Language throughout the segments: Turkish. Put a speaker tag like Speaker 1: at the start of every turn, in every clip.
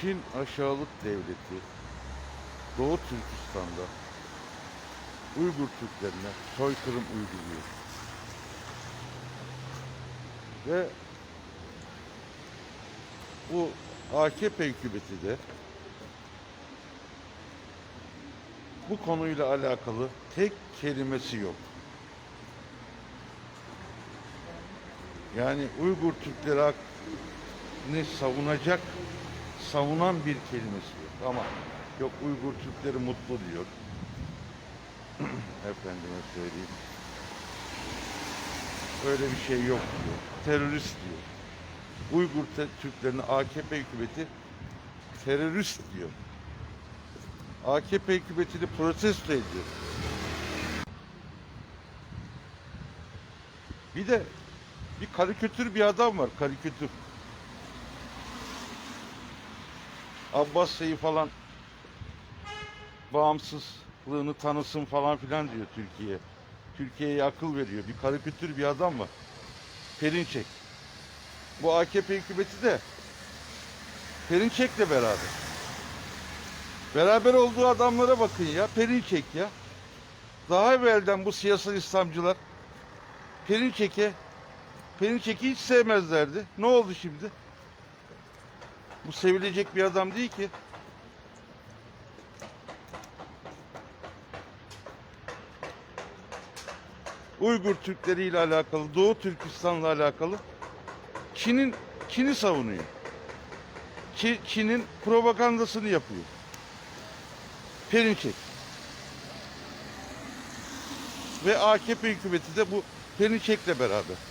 Speaker 1: Çin aşağılık devleti Doğu Türkistan'da Uygur Türklerine soykırım uyguluyor. Ve bu AKP hükümeti de bu konuyla alakalı tek kelimesi yok. Yani Uygur Türkleri hakkını savunacak, savunan bir kelimesi yok. Ama yok Uygur Türkleri mutlu diyor. Efendime söyleyeyim. Öyle bir şey yok diyor. Terörist diyor. Uygur Türklerini AKP hükümeti terörist diyor. AKP hükümetini protesto ediyor. Bir de bir karikatür bir adam var karikatür. Abbas'ı falan bağımsızlığını tanısın falan filan diyor Türkiye. Türkiye'ye akıl veriyor. Bir karikatür bir adam var. Perinçek. Bu AKP hükümeti de Perinçek'le beraber. Beraber olduğu adamlara bakın ya. Perinçek ya. Daha evvelden bu siyasal İslamcılar Perinçek'e Perinçek'i hiç sevmezlerdi. Ne oldu şimdi? Bu sevilecek bir adam değil ki. Uygur Türkleri ile alakalı, Doğu Türkistan'la alakalı Çin'in Çin'i savunuyor. Çi- Çin'in propagandasını yapıyor. Perinçek. Ve AKP hükümeti de bu Perinçek'le beraber.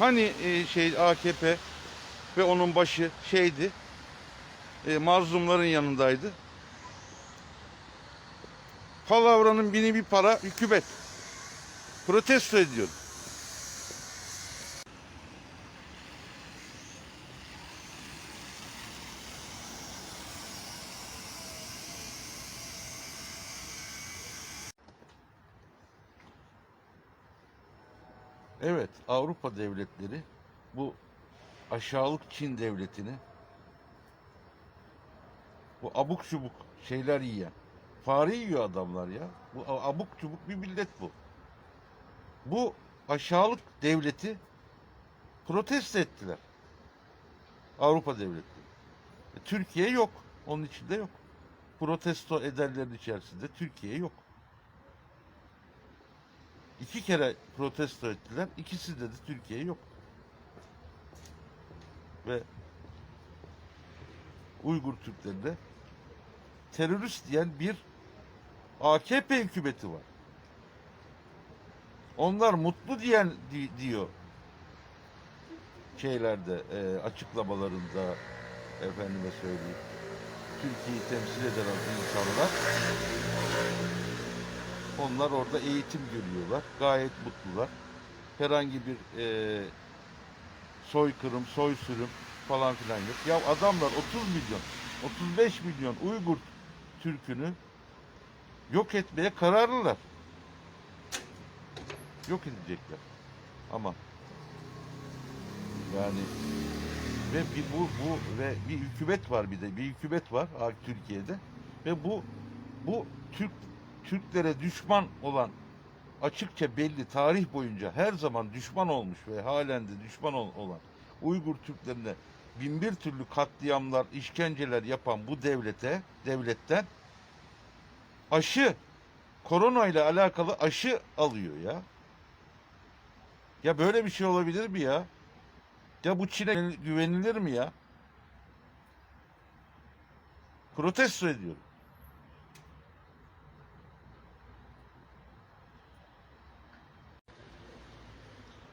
Speaker 1: Hani e, şey AKP ve onun başı şeydi, e, mazlumların yanındaydı. Palavranın bini bir para hükümet. Protesto ediyor. Evet, Avrupa devletleri bu aşağılık Çin devletini bu abuk çubuk şeyler yiyen fare yiyor adamlar ya. Bu abuk çubuk bir millet bu. Bu aşağılık devleti protesto ettiler. Avrupa devletleri. E, Türkiye yok. Onun içinde yok. Protesto edenlerin içerisinde Türkiye yok. İki kere protesto ettiler. İkisinde de Türkiye yok. Ve Uygur Türklerine terörist diyen bir AKP hükümeti var. Onlar mutlu diyen di- diyor şeylerde e, açıklamalarında efendime söyleyeyim. Türkiye'yi temsil eden insanlar onlar orada eğitim görüyorlar. Gayet mutlular. Herhangi bir e, soykırım, soysürüm falan filan yok. Ya adamlar 30 milyon, 35 milyon Uygur Türk'ünü yok etmeye kararlılar. Yok edecekler. Ama yani ve bir bu bu ve bir hükümet var bir de bir hükümet var Türkiye'de ve bu bu Türk Türklere düşman olan açıkça belli tarih boyunca her zaman düşman olmuş ve halen de düşman ol- olan Uygur Türklerine bin bir türlü katliamlar, işkenceler yapan bu devlete, devletten aşı, korona ile alakalı aşı alıyor ya. Ya böyle bir şey olabilir mi ya? Ya bu Çin'e güvenilir mi ya? Protesto ediyorum.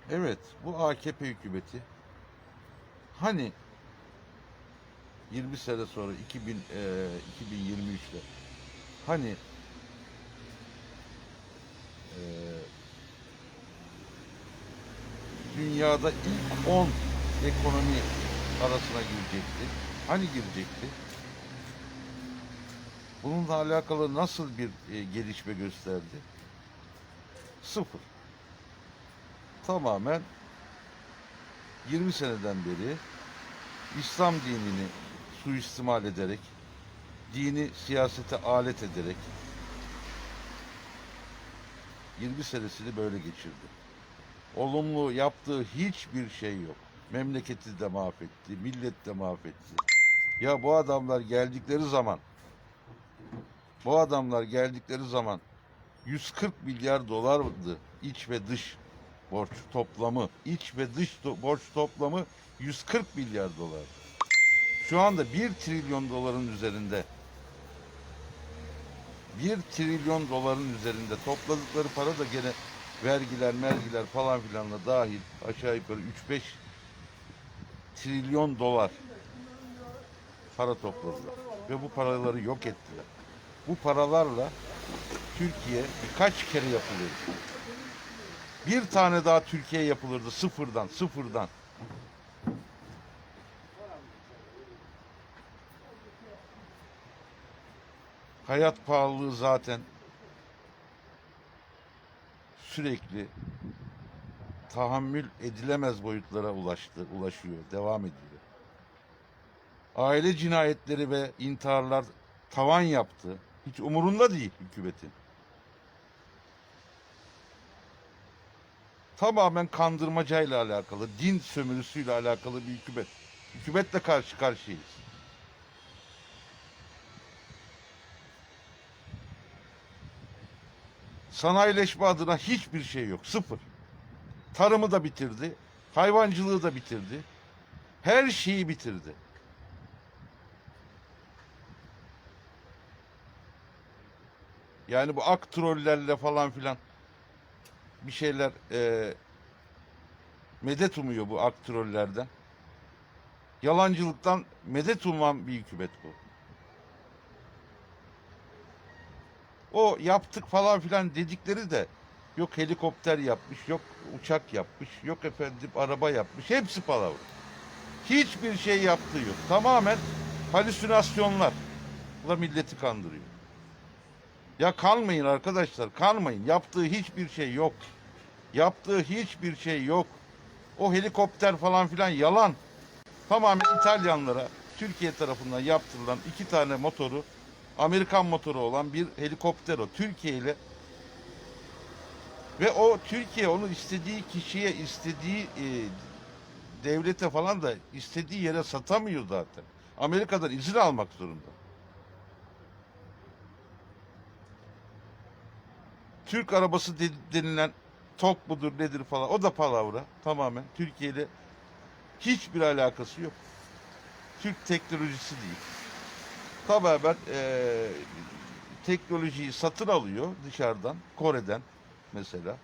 Speaker 1: Evet, bu AKP hükümeti hani 20 sene sonra 2000 e, 2023'te hani e, dünyada ilk 10 ekonomi arasına girecekti. Hani girecekti? Bununla alakalı nasıl bir e, gelişme gösterdi? Sıfır. Tamamen 20 seneden beri İslam dinini suistimal ederek, dini siyasete alet ederek 20 senesini böyle geçirdi. Olumlu yaptığı hiçbir şey yok. Memleketi de mahvetti, millet de mahvetti. Ya bu adamlar geldikleri zaman bu adamlar geldikleri zaman 140 milyar dolardı iç ve dış borç toplamı. iç ve dış to- borç toplamı 140 milyar dolar. Şu anda 1 trilyon doların üzerinde. 1 trilyon doların üzerinde topladıkları para da gene vergiler, mergiler falan filanla dahil aşağı yukarı 3-5 trilyon dolar para topladılar. Ve bu paraları yok ettiler. Bu paralarla Türkiye birkaç kere yapılırdı. Bir tane daha Türkiye yapılırdı sıfırdan, sıfırdan. Hayat pahalılığı zaten sürekli tahammül edilemez boyutlara ulaştı, ulaşıyor, devam ediyor. Aile cinayetleri ve intiharlar tavan yaptı. Hiç umurunda değil hükümetin. Tamamen kandırmacayla alakalı, din sömürüsüyle alakalı bir hükümet. Hükümetle karşı karşıyayız. Sanayileşme adına hiçbir şey yok. Sıfır. Tarımı da bitirdi. Hayvancılığı da bitirdi. Her şeyi bitirdi. Yani bu ak trollerle falan filan bir şeyler e, medet umuyor bu ak trollerden. Yalancılıktan medet uman bir hükümet bu. O yaptık falan filan dedikleri de yok helikopter yapmış, yok uçak yapmış, yok efendim araba yapmış. Hepsi palavra. Hiçbir şey yaptığı yok. Tamamen halüsinasyonlar. Bu da milleti kandırıyor. Ya kanmayın arkadaşlar, kanmayın. Yaptığı hiçbir şey yok. Yaptığı hiçbir şey yok. O helikopter falan filan yalan. Tamamen İtalyanlara Türkiye tarafından yaptırılan iki tane motoru Amerikan motoru olan bir helikopter o. Türkiye ile ve o Türkiye onu istediği kişiye, istediği e, devlete falan da istediği yere satamıyor zaten. Amerika'dan izin almak zorunda. Türk arabası de- denilen tok mudur nedir falan o da palavra tamamen. Türkiye ile hiçbir alakası yok. Türk teknolojisi değil. Tamamen eee teknolojiyi satın alıyor dışarıdan, Kore'den mesela.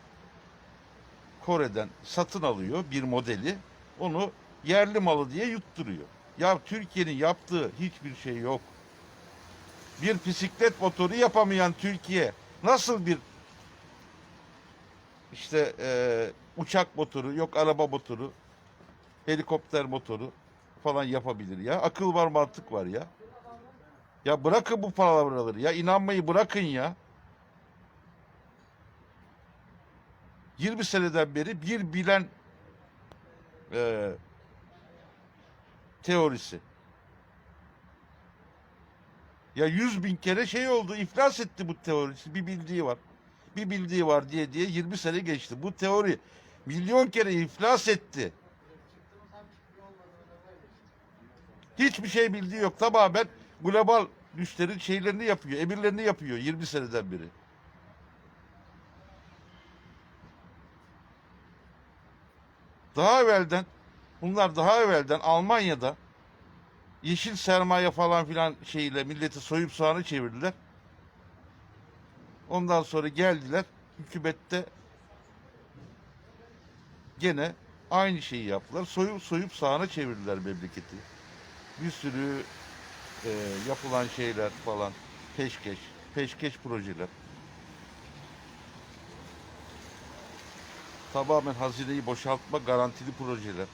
Speaker 1: Kore'den satın alıyor bir modeli, onu yerli malı diye yutturuyor. Ya Türkiye'nin yaptığı hiçbir şey yok. Bir bisiklet motoru yapamayan Türkiye nasıl bir işte eee, uçak motoru, yok araba motoru, helikopter motoru falan yapabilir ya. Akıl var, mantık var ya. Ya bırakın bu palavraları ya. inanmayı bırakın ya. 20 seneden beri bir bilen eee, teorisi. Ya yüz bin kere şey oldu, iflas etti bu teorisi. Bir bildiği var. Bir bildiği var diye diye 20 sene geçti. Bu teori milyon kere iflas etti. Hiçbir şey bildiği yok. Tamamen global güçlerin şeylerini yapıyor, emirlerini yapıyor 20 seneden beri. Daha evvelden, bunlar daha evvelden Almanya'da yeşil sermaye falan filan şeyle milleti soyup soğanı çevirdiler. Ondan sonra geldiler hükümette gene aynı şeyi yaptılar. Soyup soyup sağına çevirdiler memleketi. Bir sürü e, yapılan şeyler falan peşkeş, peşkeş projeler. Tamamen hazineyi boşaltma garantili projeler.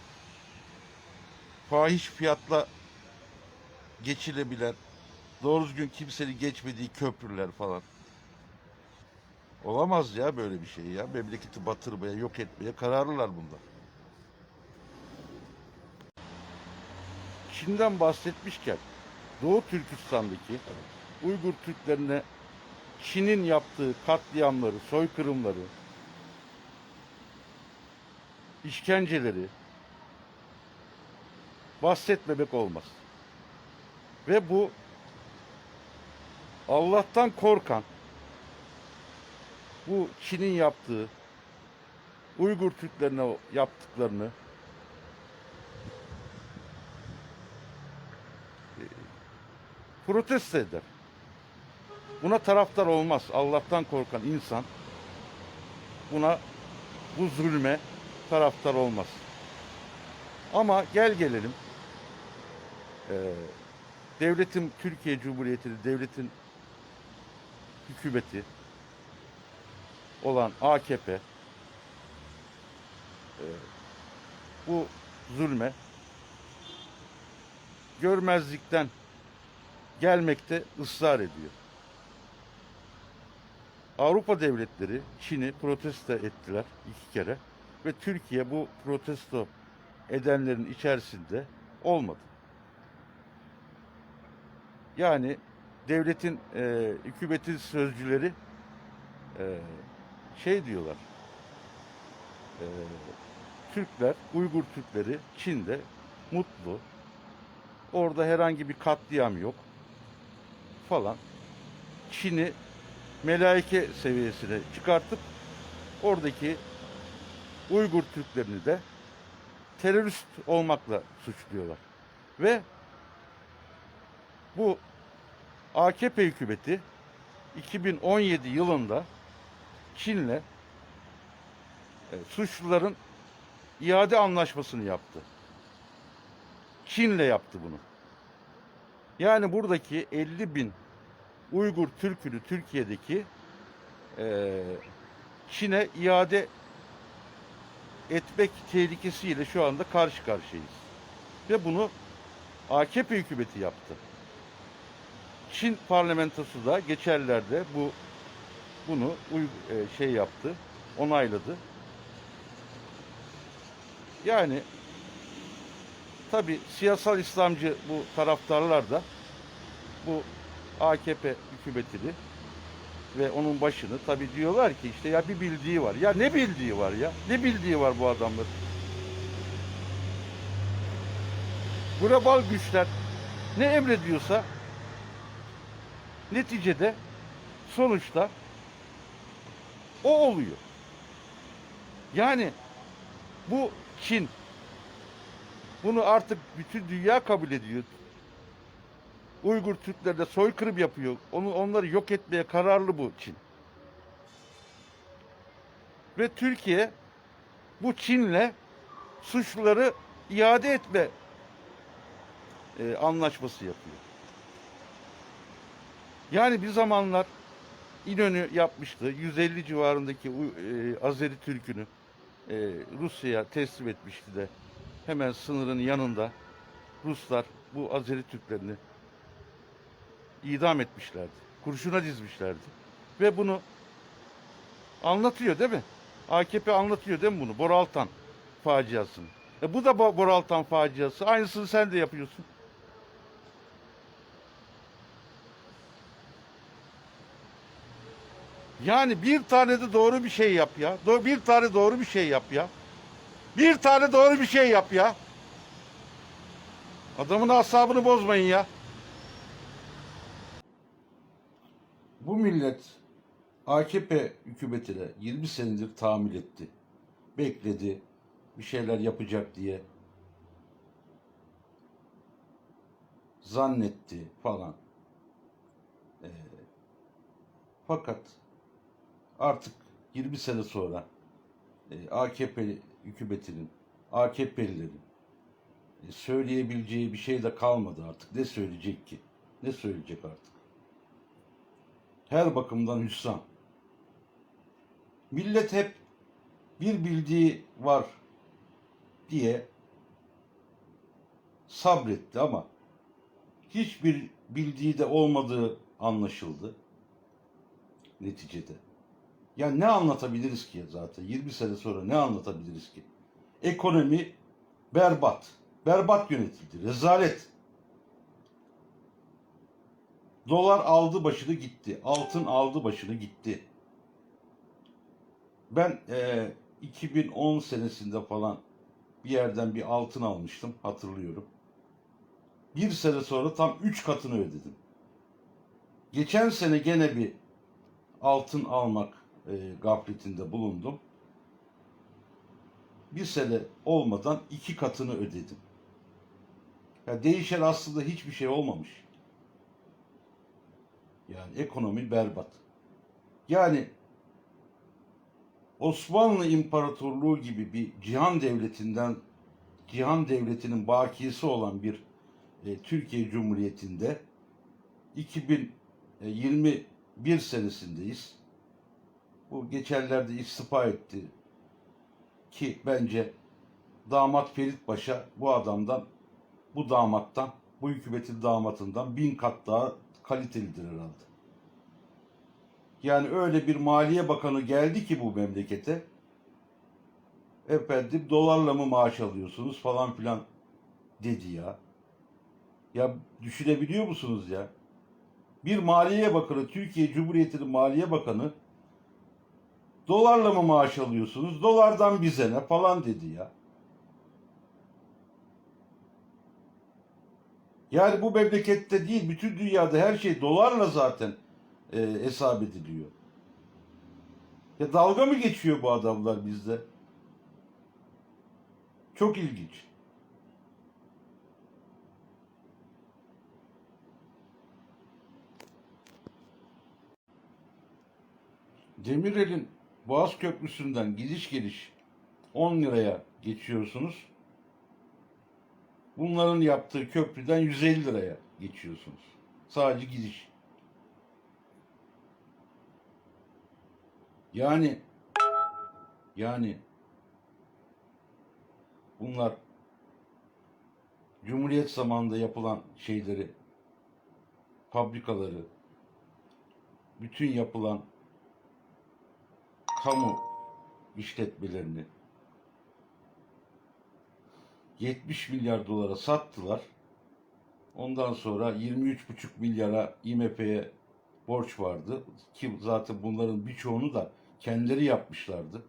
Speaker 1: Fahiş fiyatla geçilebilen, doğru düzgün kimsenin geçmediği köprüler falan. Olamaz ya böyle bir şey ya. Memleketi batırmaya, yok etmeye kararlılar bunlar. Çin'den bahsetmişken Doğu Türkistan'daki Uygur Türklerine Çin'in yaptığı katliamları, soykırımları, işkenceleri bahsetmemek olmaz. Ve bu Allah'tan korkan bu Çin'in yaptığı Uygur Türklerine yaptıklarını e, protesto eder. Buna taraftar olmaz. Allah'tan korkan insan buna bu zulme taraftar olmaz. Ama gel gelelim eee, devletin Türkiye Cumhuriyeti devletin hükümeti olan AKP eee, bu zulme görmezlikten gelmekte ısrar ediyor. Avrupa devletleri Çin'i protesto ettiler iki kere ve Türkiye bu protesto edenlerin içerisinde olmadı. Yani devletin e, hükümetin sözcüleri e, şey diyorlar. e, Türkler, Uygur Türkleri Çin'de mutlu. Orada herhangi bir katliam yok falan. Çin'i melaike seviyesine çıkartıp oradaki Uygur Türklerini de terörist olmakla suçluyorlar. Ve bu AKP hükümeti 2017 yılında Çin'le e, suçluların iade anlaşmasını yaptı. Çin'le yaptı bunu. Yani buradaki 50 bin Uygur Türk'ünü Türkiye'deki eee, Çin'e iade etmek tehlikesiyle şu anda karşı karşıyayız. Ve bunu AKP hükümeti yaptı. Çin parlamentosu da geçerlerde bu bunu e, şey yaptı, onayladı. Yani tabi siyasal İslamcı bu taraftarlar da bu AKP hükümetini ve onun başını tabi diyorlar ki işte ya bir bildiği var. Ya ne bildiği var ya? Ne bildiği var bu adamların? Global güçler ne emrediyorsa neticede sonuçta o oluyor. Yani bu Çin bunu artık bütün dünya kabul ediyor. Uygur Türklerine soykırım yapıyor. Onu, onları yok etmeye kararlı bu Çin. Ve Türkiye bu Çin'le suçluları iade etme e, anlaşması yapıyor. Yani bir zamanlar İnönü yapmıştı. 150 civarındaki e, Azeri Türk'ünü e, Rusya'ya teslim etmişti de hemen sınırın yanında Ruslar bu Azeri Türklerini idam etmişlerdi. Kurşuna dizmişlerdi. Ve bunu anlatıyor değil mi? AKP anlatıyor değil mi bunu? Boraltan faciasını. E bu da Bo- Boraltan faciası. Aynısını sen de yapıyorsun. Yani bir tane de doğru bir şey yap ya. Bir tane doğru bir şey yap ya. Bir tane doğru bir şey yap ya. Adamın asabını bozmayın ya. Bu millet AKP hükümetine 20 senedir tahammül etti. Bekledi. Bir şeyler yapacak diye. Zannetti falan. Ee, fakat artık 20 sene sonra e, AKP hükümetinin, AKP'lilerin e, söyleyebileceği bir şey de kalmadı artık. Ne söyleyecek ki? Ne söyleyecek artık? Her bakımdan hüsran. Millet hep bir bildiği var diye sabretti ama hiçbir bildiği de olmadığı anlaşıldı neticede. Ya ne anlatabiliriz ki zaten 20 sene sonra ne anlatabiliriz ki? Ekonomi berbat. berbat yönetildi. Rezalet. Dolar aldı başını gitti. Altın aldı başını gitti. Ben eee, 2010 senesinde falan bir yerden bir altın almıştım hatırlıyorum. Bir sene sonra tam 3 katını ödedim. Geçen sene gene bir altın almak e, gafletinde bulundum. Bir sene olmadan iki katını ödedim. Ya değişen aslında hiçbir şey olmamış. Yani ekonomi berbat. Yani Osmanlı İmparatorluğu gibi bir cihan devletinden cihan devletinin bakisi olan bir e, Türkiye Cumhuriyeti'nde 2021 senesindeyiz. Bu geçenlerde istifa etti ki bence damat Ferit Paşa bu adamdan, bu damattan, bu hükümetin damatından bin kat daha kalitelidir herhalde. Yani öyle bir maliye bakanı geldi ki bu memlekete. Efendim dolarla mı maaş alıyorsunuz falan filan dedi ya. Ya düşünebiliyor musunuz ya? Bir maliye bakanı, Türkiye Cumhuriyeti'nin maliye bakanı dolarla mı maaş alıyorsunuz? Dolardan bize ne falan dedi ya. Yani bu memlekette değil, bütün dünyada her şey dolarla zaten e, hesap ediliyor. Ya dalga mı geçiyor bu adamlar bizde? Çok ilginç. Demirel'in Boğaz Köprüsü'nden gidiş geliş 10 liraya geçiyorsunuz. Bunların yaptığı köprüden 150 liraya geçiyorsunuz. Sadece gidiş. Yani yani bunlar Cumhuriyet zamanında yapılan şeyleri fabrikaları bütün yapılan kamu işletmelerini 70 milyar dolara sattılar. Ondan sonra 23,5 milyara IMF'ye borç vardı. Ki zaten bunların birçoğunu da kendileri yapmışlardı.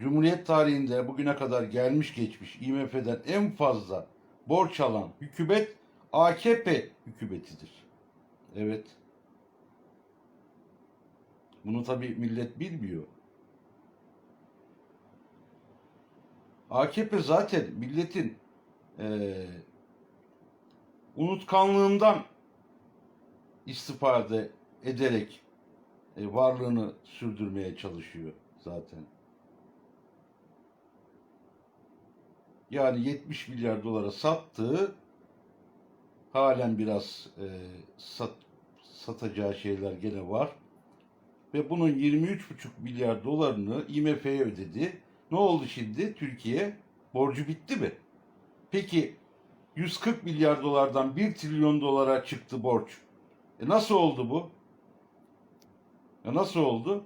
Speaker 1: Cumhuriyet tarihinde bugüne kadar gelmiş geçmiş IMF'den en fazla borç alan hükümet AKP hükümetidir. Evet. Bunu tabi millet bilmiyor. AKP zaten milletin eee unutkanlığından istifade ederek e, varlığını sürdürmeye çalışıyor zaten. Yani 70 milyar dolara sattığı halen biraz e, sat, satacağı şeyler gene var. Ve bunun 23,5 milyar dolarını IMF'ye ödedi. Ne oldu şimdi? Türkiye borcu bitti mi? Peki 140 milyar dolardan 1 trilyon dolara çıktı borç. E nasıl oldu bu? E nasıl oldu?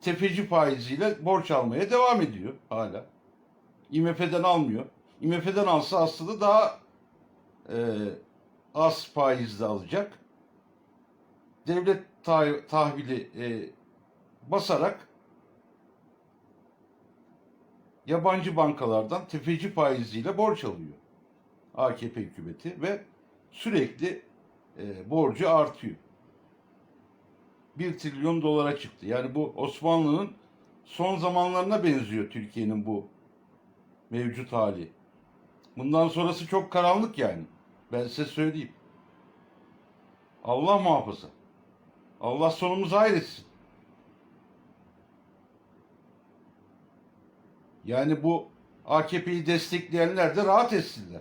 Speaker 1: Tefeci faiziyle borç almaya devam ediyor hala. IMF'den almıyor. IMF'den alsa aslında daha e, az faizle alacak. Devlet tah- tahvili e, basarak yabancı bankalardan tefeci faiziyle borç alıyor. AKP hükümeti ve sürekli e, borcu artıyor. 1 trilyon dolara çıktı. Yani bu Osmanlı'nın son zamanlarına benziyor Türkiye'nin bu mevcut hali. Bundan sonrası çok karanlık yani. Ben size söyleyeyim. Allah muhafaza. Allah sonumuzu hayretsin. Yani bu AKP'yi destekleyenler de rahat etsinler.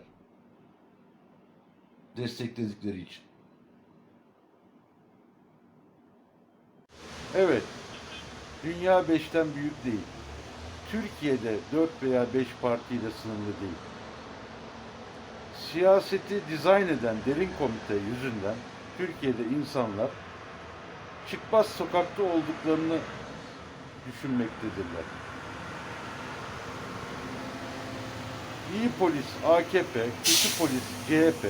Speaker 1: Destekledikleri için. Evet. Dünya beşten büyük değil. Türkiye'de dört veya beş partiyle sınırlı değil. Siyaseti dizayn eden derin komite yüzünden Türkiye'de insanlar çıkmaz sokakta olduklarını düşünmektedirler. iyi polis AKP, kötü polis CHP.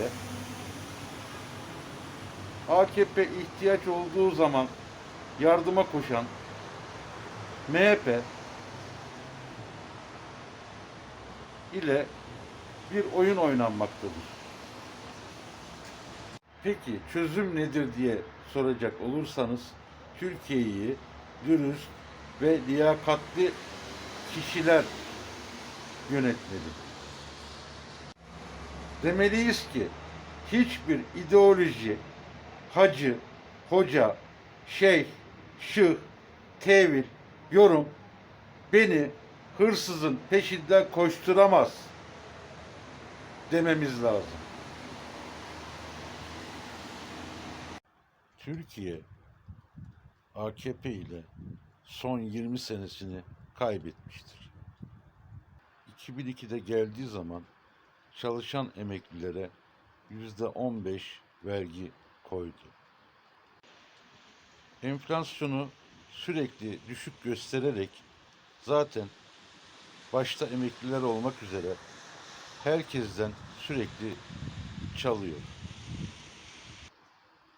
Speaker 1: AKP ihtiyaç olduğu zaman yardıma koşan MHP ile bir oyun oynanmaktadır. Peki çözüm nedir diye soracak olursanız Türkiye'yi dürüst ve liyakatli kişiler yönetmeli. Demeliyiz ki hiçbir ideoloji, hacı, hoca, şeyh, şıh, tevil, yorum beni hırsızın peşinden koşturamaz dememiz lazım. Türkiye AKP ile son 20 senesini kaybetmiştir. 2002'de geldiği zaman çalışan emeklilere yüzde 15 vergi koydu. Enflasyonu sürekli düşük göstererek zaten başta emekliler olmak üzere herkesten sürekli çalıyor.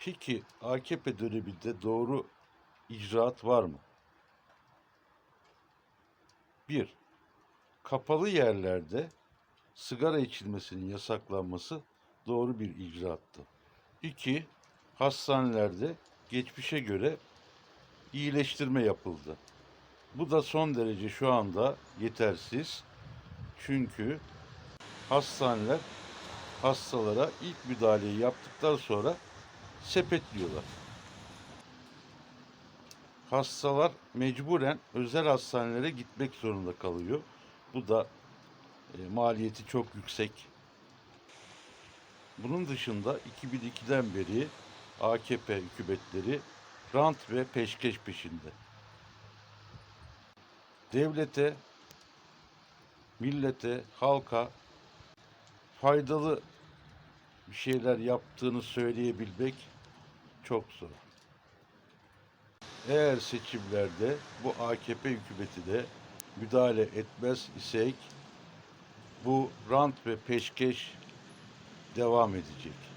Speaker 1: Peki AKP döneminde doğru icraat var mı? Bir, kapalı yerlerde sigara içilmesinin yasaklanması doğru bir icraattı. İki, hastanelerde geçmişe göre iyileştirme yapıldı. Bu da son derece şu anda yetersiz. Çünkü hastaneler hastalara ilk müdahaleyi yaptıktan sonra sepetliyorlar. Hastalar mecburen özel hastanelere gitmek zorunda kalıyor. Bu da e, maliyeti çok yüksek. Bunun dışında 2002'den beri AKP hükümetleri rant ve peşkeş peşinde. Devlete, millete, halka faydalı bir şeyler yaptığını söyleyebilmek çok zor. Eğer seçimlerde bu AKP hükümeti de müdahale etmez isek bu rant ve peşkeş devam edecek.